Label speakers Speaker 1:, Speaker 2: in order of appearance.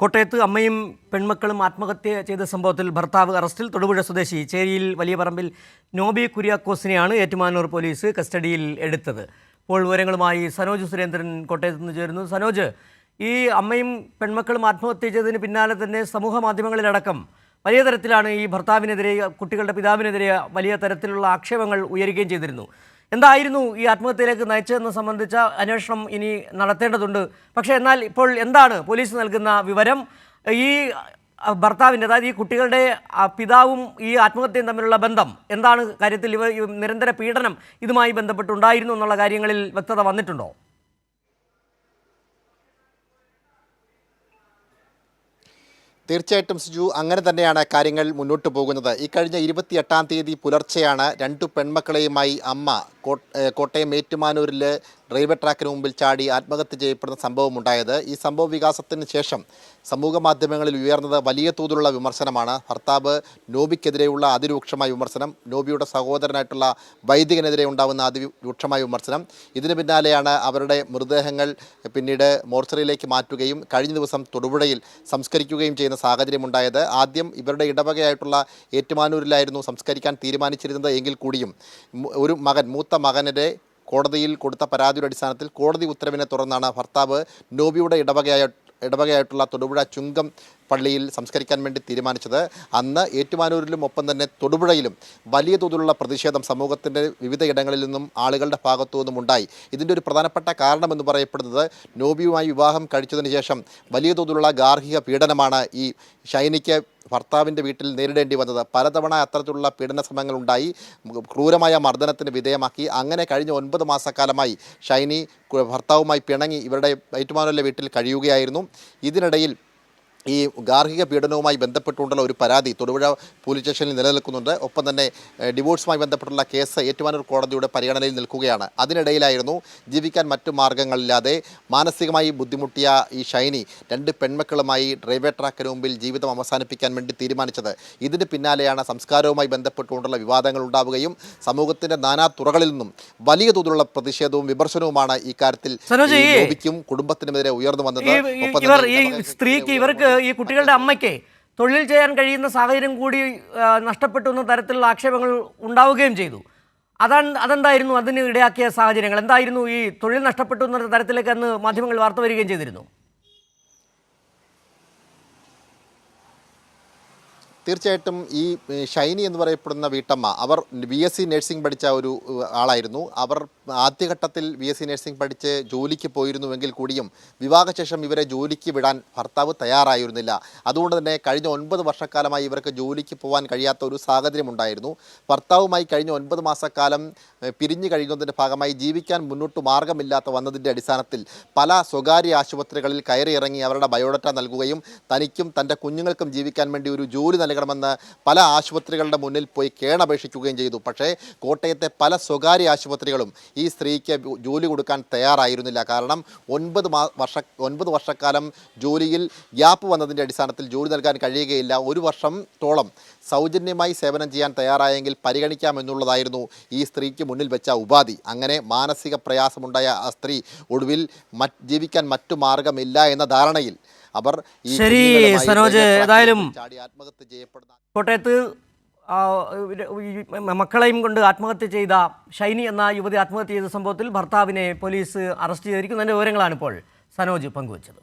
Speaker 1: കോട്ടയത്ത് അമ്മയും പെൺമക്കളും ആത്മഹത്യ ചെയ്ത സംഭവത്തിൽ ഭർത്താവ് അറസ്റ്റിൽ തൊടുപുഴ സ്വദേശി ചേരിയിൽ വലിയ പറമ്പിൽ നോബി കുര്യാക്കോസിനെയാണ് ഏറ്റുമാനൂർ പോലീസ് കസ്റ്റഡിയിൽ എടുത്തത്. ഇപ്പോൾ വിവരങ്ങളുമായി സനോജ് സുരേന്ദ്രൻ കോട്ടയത്ത് നിന്ന് ചേരുന്നു. സനോജ് ഈ അമ്മയും പെൺമക്കളും ആത്മഹത്യ ചെയ്തതിന് പിന്നാലെ തന്നെ സമൂഹ മാധ്യമങ്ങളിലടക്കം വലിയ തരത്തിലാണ് ഈ ഭർത്താവിനെതിരെ കുട്ടികളുടെ പിതാവിനെതിരെ വലിയ തരത്തിലുള്ള ആക്ഷേപങ്ങൾ ഉയരുകയും ചെയ്തിരുന്നു. എന്തായിരുന്നു ഈ ആത്മഹത്യയിലേക്ക് നയിച്ചതെന്ന് സംബന്ധിച്ച അന്വേഷണം ഇനി നടത്തേണ്ടതുണ്ട്. പക്ഷേ എന്നാൽ ഇപ്പോൾ എന്താണ് പോലീസ് നൽകുന്ന വിവരം? ഈ ഭർത്താവിന്റെ അതായത് ഈ കുട്ടികളുടെ പിതാവും ഈ ആത്മഹത്യയും തമ്മിലുള്ള ബന്ധം എന്താണ് കാര്യത്തിൽ? ഇവ നിരന്തര പീഡനം ഇതുമായി ബന്ധപ്പെട്ടുണ്ടായിരുന്നു എന്നുള്ള കാര്യങ്ങളിൽ വ്യക്തത വന്നിട്ടുണ്ടോ?
Speaker 2: തീർച്ചയായിട്ടും സിജു അങ്ങനെ തന്നെയാണ് കാര്യങ്ങൾ മുന്നോട്ട് പോകുന്നത്. ഈ കഴിഞ്ഞ ഇരുപത്തിയെട്ടാം തീയതി പുലർച്ചെയാണ് രണ്ടു പെൺമക്കളെയുമായി അമ്മ കോട്ടയം ഏറ്റുമാനൂരിൽ റെയിൽവേ ട്രാക്കിന് മുമ്പിൽ ചാടി ആത്മഹത്യ ചെയ്യപ്പെടുന്ന സംഭവം ഉണ്ടായത് ഈ സംഭവ വികാസത്തിന് ശേഷം സമൂഹ മാധ്യമങ്ങളിൽ ഉയർന്നത് വലിയ തോതിലുള്ള വിമർശനമാണ്. ഭർത്താവ് നോബിക്കെതിരെയുള്ള അതിരൂക്ഷമായ വിമർശനം നോബിയുടെ സഹോദരനായിട്ടുള്ള വൈദികനെതിരെ ഉണ്ടാകുന്ന അതിരൂക്ഷമായ വിമർശനം. ഇതിന് പിന്നാലെയാണ് അവരുടെ മൃതദേഹങ്ങൾ പിന്നീട് മോർച്ചറിയിലേക്ക് മാറ്റുകയും കഴിഞ്ഞ ദിവസം തൊടുപുഴയിൽ സംസ്കരിക്കുകയും ചെയ്യുന്ന സാഹചര്യമുണ്ടായത് ആദ്യം ഇവരുടെ ഇടവകയായിട്ടുള്ള ഏറ്റുമാനൂരിലായിരുന്നു സംസ്കരിക്കാൻ തീരുമാനിച്ചിരുന്നത് എങ്കിൽ കൂടിയും ഒരു മകൻ മൂത്ത മകനെ കോടതിയിൽ കൊടുത്ത പരാതിയുടെ അടിസ്ഥാനത്തിൽ കോടതി ഉത്തരവിനെ തുടർന്നാണ് ഭർത്താവ് നോബിയുടെ ഇടവകയായ ഇടവകയായിട്ടുള്ള തൊടുപുഴ ചുങ്കം പള്ളിയിൽ സംസ്കരിക്കാൻ വേണ്ടി തീരുമാനിച്ചത്. അന്ന് ഏറ്റുമാനൂരിലും ഒപ്പം തന്നെ തൊടുപുഴയിലും വലിയ തോതിലുള്ള പ്രതിഷേധം സമൂഹത്തിന്റെ വിവിധ ഇടങ്ങളിൽ നിന്നും ആളുകളുടെ ഭാഗത്തു നിന്നും ഉണ്ടായി. ഇതിന്റെ ഒരു പ്രധാനപ്പെട്ട കാരണമെന്ന് പറയപ്പെടുന്നത് നോബിയുമായി വിവാഹം കഴിച്ചതിന് ശേഷം വലിയ തോതിലുള്ള ഗാർഹിക പീഡനമാണ് ഈ ഷൈനിക്ക് ഭർത്താവിന്റെ വീട്ടിൽ നേരിടേണ്ടി വന്നത്. പലതവണ അത്തരത്തിലുള്ള പീഡന ശ്രമങ്ങൾ ഉണ്ടായി ക്രൂരമായ മർദ്ദനത്തിന് വിധേയമാക്കി. അങ്ങനെ കഴിഞ്ഞ ഒൻപത് മാസക്കാലമായി ഷൈനി ഭർത്താവുമായി പിണങ്ങി ഇവരുടെ ഏറ്റുമാനൂരിലെ വീട്ടിൽ കഴിയുകയായിരുന്നു. ഇതിനിടയിൽ ഈ ഗാർഹിക പീഡനവുമായി ബന്ധപ്പെട്ടുകൊണ്ടുള്ള ഒരു പരാതി തൊടുപുഴ പോലീസ് സ്റ്റേഷനിൽ നിലനിൽക്കുന്നുണ്ട്. ഒപ്പം തന്നെ ഡിവോഴ്സുമായി ബന്ധപ്പെട്ടുള്ള കേസ് ഏറ്റുമാനൂർ കോടതിയുടെ പരിഗണനയിൽ നിൽക്കുകയാണ്. അതിനിടയിലായിരുന്നു ജീവിക്കാൻ മറ്റു മാർഗങ്ങളില്ലാതെ മാനസികമായി ബുദ്ധിമുട്ടിയ ഈ ഷൈനി രണ്ട് പെൺമക്കളുമായി ഡ്രൈവർ ട്രാക്കിന് മുമ്പിൽ ജീവിതം അവസാനിപ്പിക്കാൻ വേണ്ടി തീരുമാനിച്ചത്. ഇതിന് പിന്നാലെയാണ് സംസ്കാരവുമായി ബന്ധപ്പെട്ടുകൊണ്ടുള്ള വിവാദങ്ങൾ ഉണ്ടാവുകയും സമൂഹത്തിന്റെ നാനാ തുറകളിൽ നിന്നും വലിയ തോതിലുള്ള പ്രതിഷേധവും വിമർശനവുമാണ് ഈ കാര്യത്തിൽ
Speaker 1: സനോജ്,
Speaker 2: ഈ
Speaker 1: ഈ-
Speaker 2: കുടുംബത്തിനുമെതിരെ ഉയർന്നു വന്നത്.
Speaker 1: സ്ത്രീക്ക് ഇവർക്ക് ഈ കുട്ടികളുടെ അമ്മയ്ക്ക് തൊഴിൽ ചെയ്യാൻ കഴിയുന്ന സാഹചര്യം കൂടി നഷ്ടപ്പെട്ടു എന്ന തരത്തിലുള്ള ആക്ഷേപങ്ങൾ ഉണ്ടാവുകയും ചെയ്തു. അതാണ് അതെന്തായിരുന്നു അതിന് ഇടയാക്കിയ സാഹചര്യങ്ങൾ? എന്തായിരുന്നു ഈ തൊഴിൽ നഷ്ടപ്പെട്ടു എന്ന തരത്തിലേക്ക് അന്ന് മാധ്യമങ്ങൾ വാർത്ത വരികയും ചെയ്തിരുന്നു?
Speaker 2: തീർച്ചയായിട്ടും ഈ ഷൈനി എന്ന് പറയപ്പെടുന്ന വീട്ടമ്മ അവർ ബി എസ് സി നഴ്സിംഗ് പഠിച്ച ഒരു ആളായിരുന്നു. അവർ ആദ്യഘട്ടത്തിൽ ബി എസ് സി നഴ്സിംഗ് പഠിച്ച് ജോലിക്ക് പോയിരുന്നുവെങ്കിൽ കൂടിയും വിവാഹശേഷം ഇവരെ ജോലിക്ക് വിടാൻ ഭർത്താവ് തയ്യാറായിരുന്നില്ല. അതുകൊണ്ട് തന്നെ കഴിഞ്ഞ ഒൻപത് വർഷക്കാലമായി ഇവർക്ക് ജോലിക്ക് പോകാൻ കഴിയാത്ത ഒരു സാഹചര്യം ഉണ്ടായിരുന്നു. ഭർത്താവുമായി കഴിഞ്ഞ ഒൻപത് മാസക്കാലം പിരിഞ്ഞു കഴിയുന്നതിന്റെ ഭാഗമായി ജീവിക്കാൻ മുന്നോട്ട് മാർഗമില്ലാത്ത വന്നതിന്റെ അടിസ്ഥാനത്തിൽ പല സ്വകാര്യ ആശുപത്രികളിൽ കയറിയിറങ്ങി അവരുടെ ബയോഡാറ്റ നൽകുകയും തനിക്കും തന്റെ കുഞ്ഞുങ്ങൾക്കും ജീവിക്കാൻ വേണ്ടി ഒരു ജോലി നൽകണമെന്ന് പല ആശുപത്രികളുടെ മുന്നിൽ പോയി കേണപേക്ഷിക്കുകയും ചെയ്തു. പക്ഷേ കോട്ടയത്തെ പല സ്വകാര്യ ആശുപത്രികളും ഈ സ്ത്രീക്ക് ജോലി കൊടുക്കാൻ തയ്യാറായിരുന്നില്ല. കാരണം ഒൻപത് വർഷ ഒൻപത് വർഷക്കാലം ജോലിയിൽ ഗ്യാപ്പ് വന്നതിന്റെ അടിസ്ഥാനത്തിൽ ജോലി നൽകാൻ കഴിയുകയില്ല. ഒരു വർഷത്തോളം സൗജന്യമായി സേവനം ചെയ്യാൻ തയ്യാറായെങ്കിൽ പരിഗണിക്കാമെന്നുള്ളതായിരുന്നു ഈ സ്ത്രീക്ക് മുന്നിൽ വെച്ച ഉപാധി. അങ്ങനെ മാനസിക പ്രയാസമുണ്ടായ ആ സ്ത്രീ ഒടുവിൽ ജീവിക്കാൻ മറ്റു മാർഗമില്ല എന്ന ധാരണയിൽ അവർ
Speaker 1: ശരി, സനോജ്, ഏതായാലും കോട്ടയത്ത് മക്കളെയും കൊണ്ട് ആത്മഹത്യ ചെയ്ത ഷൈനി എന്ന യുവതി ആത്മഹത്യ ചെയ്ത സംഭവത്തിൽ ഭർത്താവിനെ പോലീസ് അറസ്റ്റ് ചെയ്തിരിക്കുന്നതിന്റെ വിവരങ്ങളാണ് ഇപ്പോൾ സനോജ് പങ്കുവച്ചത്.